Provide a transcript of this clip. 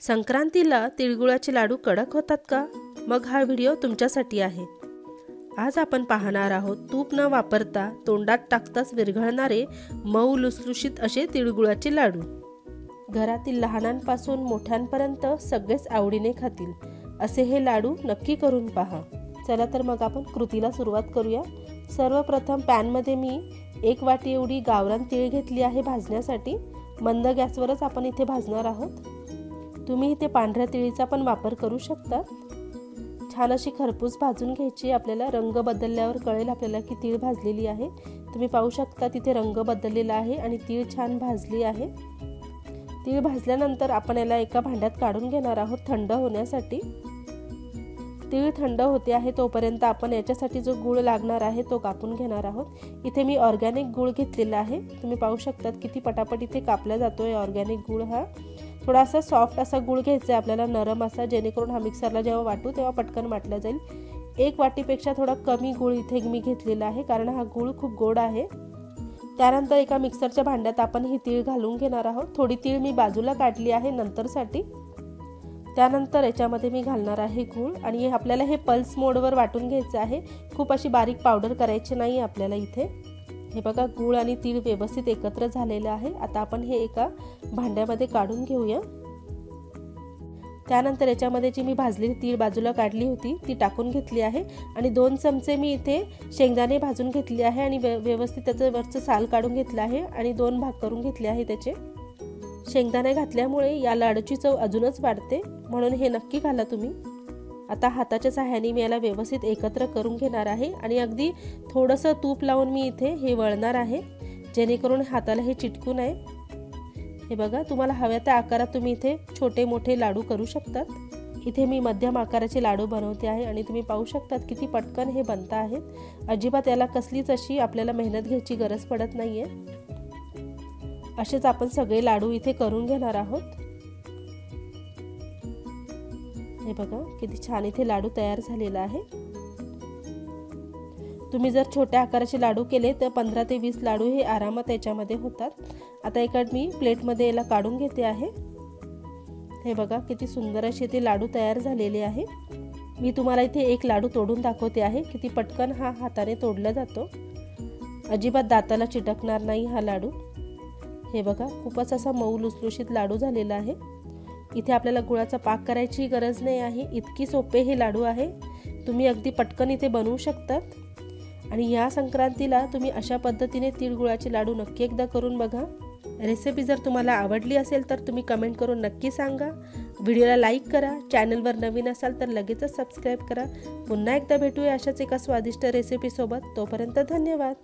संक्रांतीला तिळगुळाचे लाडू कडक होतात का? मग हा व्हिडिओ तुमच्यासाठी आहे. आज आपण पाहणार आहोत तूप न वापरता तोंडात टाकताच विरघळणारे मऊ लुसलुशीत असे तिळगुळाचे लाडू. घरातील लहानांपासून मोठ्यांपर्यंत सगळेच आवडीने खातील. असे हे लाडू नक्की करून पहा. चला तर मग आपण कृतीला सुरुवात करूया. सर्वप्रथम पॅनमध्ये मी एक वाटी एवढी गावरान तीळ घेतली आहे भाजण्यासाठी. मंद गॅसवरच आपण इथे भाजणार आहोत. तुम्ही इथे पांढऱ्या तिळीचा पण वापर करू शकता. छान अशी खरपूस भाजून घ्यायची. आपल्याला रंग बदलल्यावर कळेल आपल्याला की तीळ भाजलेली आहे. तुम्ही पाहू शकता तिथे रंग बदललेला आहे आणि तीळ छान भाजली आहे. तीळ भाजल्यानंतर आपण याला एका भांड्यात काढून घेणार आहोत थंड होण्यासाठी. तीळ थंड होते आहे तोपर्यंत आपण याच्यासाठी जो गूळ लागणार आहे तो कापून घेणार आहोत. इथे मी ऑर्गॅनिक गूळ घेतलेला आहे. तुम्ही पाहू शकतात किती पटापट इथे कापला जातो आहे ऑर्गॅनिक गूळ हा. थोडासा सॉफ्ट असा गूळ घ्यायचा आहे आपल्याला नरम असा जेणेकरून हा मिक्सरला जेव्हा वाटू तेव्हा पटकन वाटला जाईल. एक वाटीपेक्षा थोडा कमी गूळ इथे मी घेतलेला आहे कारण हा गूळ खूप गोड आहे. त्यानंतर एका मिक्सरच्या भांड्यात आपण ही तीळ घालून घेणार आहोत. थोडी तीळ मी बाजूला काढली आहे नंतरसाठी. त्यानंतर याच्यामध्ये मी घालणार आहे गूळ आणि आपल्याला हे पल्स मोडवर वाटून घ्यायचं आहे. खूप अशी बारीक पावडर करायची नाही आपल्याला इथे. हे बघा गूळ आणि तीळ व्यवस्थित एकत्र झालेलं आहे. आता आपण हे एका भांड्यामध्ये काढून घेऊया. त्यानंतर याच्यामध्ये जी मी भाजलेली तीळ बाजूला काढली होती ती टाकून घेतली आहे. आणि दोन चमचे मी इथे शेंगदाणे भाजून घेतले आहे आणि व्य व्यवस्थित त्याचं वरचं साल काढून घेतलं आहे आणि दोन भाग करून घेतले आहे त्याचे. शेंगदाणे घातल्यामुळे या लाडूची चव अजूनच वाढते. म्हणून हे नक्की घाला तुम्ही. आता हाताच्या सहाय्याने मी याला व्यवस्थित एकत्र करून घेणार आहे आणि अगदी थोडंसं तूप लावून मी इथे हे वळणार आहे जेणेकरून हाताला हे चिटकू नये. हे बघा तुम्हाला हव्या त्या आकारात तुम्ही इथे छोटे मोठे लाडू करू शकतात. इथे मी मध्यम आकाराचे लाडू बनवते आहे आणि तुम्ही पाहू शकतात किती पटकन हे बनता आहेत. अजिबात याला कसलीच अशी आपल्याला मेहनत घ्यायची गरज पडत नाही आहे असेच आपण सगळे लाडू इथे करून घेणार आहोत. हे बघा किती छान इथे लाडू तयार झालेला आहे. तुम्ही जर छोट्या आकाराचे लाडू केले तर पंधरा ते वीस लाडू हे आरामात याच्यामध्ये होतात. आता एका मी प्लेटमध्ये याला काढून घेते आहे. हे बघा किती सुंदर असे ते लाडू तयार झालेले आहे. मी तुम्हाला इथे एक लाडू तोडून दाखवते आहे. किती पटकन हा हाताने तोडला जातो. अजिबात दाताला चिटकणार नाही हा लाडू. हे बघा खूपच असा मऊ लुसलुशीत लाडू झालेला आहे. इथे आपल्याला गुळाचा पाक करायची गरज नाही आहे. इतकी सोपे हे लाडू आहे. तुम्ही अगदी पटकन इथे बनवू शकतात. आणि या संक्रांतीला तुम्ही अशा पद्धतीने तिळगुळाचे लाडू नक्की एकदा करून बघा. रेसिपी जर तुम्हाला आवडली असेल तर तुम्ही कमेंट करून नक्की सांगा. व्हिडिओला लाईक करा. चॅनलवर नवीन असाल तर लगेचच सबस्क्राईब करा. पुन्हा एकदा भेटूया अशाच एका स्वादिष्ट रेसिपीसोबत तोपर्यंत धन्यवाद.